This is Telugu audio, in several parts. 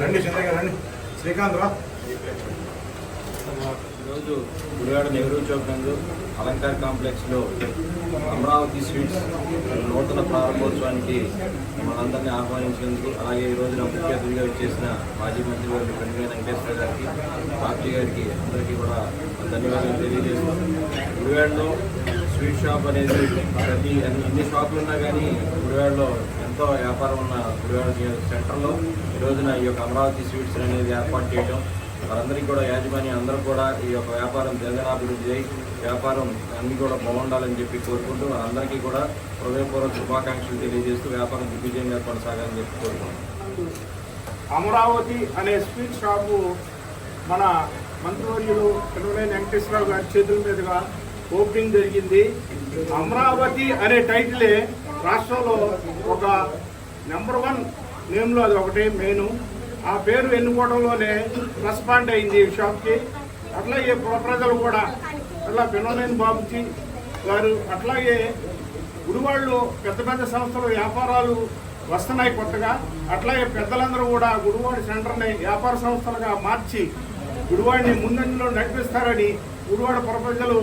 రండి చంద్రయ్య గారు రండి. శ్రీకాంత్ రా. ఈరోజు గుడివాడ నెహ్రూ చౌక్ నందు అలంకార్ కాంప్లెక్స్లో అమరావతి స్వీట్స్ నూతన ప్రారంభోత్సవానికి మనందరినీ ఆహ్వానించినందుకు అలాగే ఈరోజు రోజున ముఖ్య అతిథిగా వచ్చేసిన మాజీ మంత్రి గారి కన్వీనర్ వెంకటేశ్వర గారికి పార్టీ గారికి అందరికీ కూడా ధన్యవాదాలు తెలియజేస్తున్నాం గుడివాడలో స్వీట్ షాప్ అనేది ప్రతి అన్ని షాపులు ఉన్నా కానీ గుడివాడలో ఎంతో వ్యాపారం ఉన్న గుడివాడ సెంటర్లో ఈ రోజున ఈ యొక్క అమరావతి స్వీట్స్ అనేది ఏర్పాటు చేయడం వారందరికీ కూడా యాజమాన్యం అందరూ కూడా ఈ యొక్క వ్యాపారం జగనాభివృద్ధి అయి వ్యాపారం అన్ని కూడా బాగుండాలని చెప్పి కోరుకుంటూ అందరికీ కూడా హృదయపూర్వక శుభాకాంక్షలు తెలియజేస్తూ వ్యాపారం దిగ్విజయంగా కొనసాగాలని చెప్పి కోరుకుంటున్నాం. అమరావతి అనే స్వీట్ షాపు మన మంత్రివర్యులు పిల్లలైన వెంకటేశ్వరరావు గారి చేతుల మీదుగా ఓపెనింగ్ జరిగింది. అమరావతి అనే టైటిలే రాష్ట్రంలో ఒక నెంబర్ వన్ నేమ్లో అది ఒకటే మెయిన్. ఆ పేరు ఎన్నుకోవడంలోనే రెస్పాండ్ అయింది ఈ షాప్కి. అట్లాగే ప్రజలు కూడా అట్లా పిల్లలైన బాబుజీ గారు అట్లాగే గుడివాళ్ళు పెద్ద పెద్ద సంస్థలు వ్యాపారాలు వస్తున్నాయి కొత్తగా. అట్లాగే పెద్దలందరూ కూడా గుడివాడి సెంటర్ని వ్యాపార సంస్థలుగా మార్చి గుడివాడిని ముందంజలో నడిపిస్తారని గుడివాడ ప్రజలు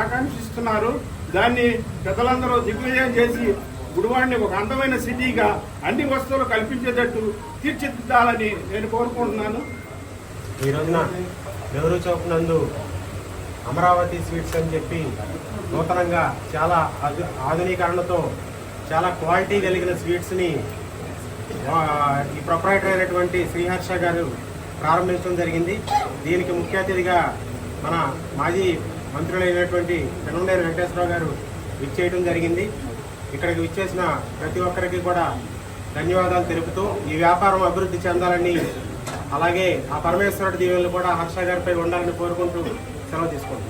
ఆకాంక్షిస్తున్నారు. దాన్ని పెద్దలందరూ దిగ్విజయం చేసి గుడివాడిని ఒక అందమైన సిటీగా అన్ని వస్తువులు కల్పించేటట్టు తీర్చిదిద్దాలని నేను కోరుకుంటున్నాను. ఈ రోజున నెహ్రూ చౌక్ నందు అమరావతి స్వీట్స్ అని చెప్పి నూతనంగా చాలా ఆధు- ఆధునీకరణతో చాలా క్వాలిటీ కలిగిన స్వీట్స్ని ఈ ప్రొపరైటర్ అయినటువంటి శ్రీహర్ష గారు ప్రారంభించడం జరిగింది. దీనికి ముఖ్య అతిథిగా మన మాజీ మంత్రులైనటువంటి పెనుండేరు వెంకటేశ్వరరావు గారు విచ్చేయడం జరిగింది. ఇక్కడికి విచ్చేసిన ప్రతి ఒక్కరికి కూడా ధన్యవాదాలు తెలుపుతూ ఈ వ్యాపారం అభివృద్ధి చెందాలని అలాగే ఆ పరమేశ్వరుడి దీవెనలు కూడా హర్ష గారిపై ఉండాలని కోరుకుంటూ సెలవు తీసుకుంటాం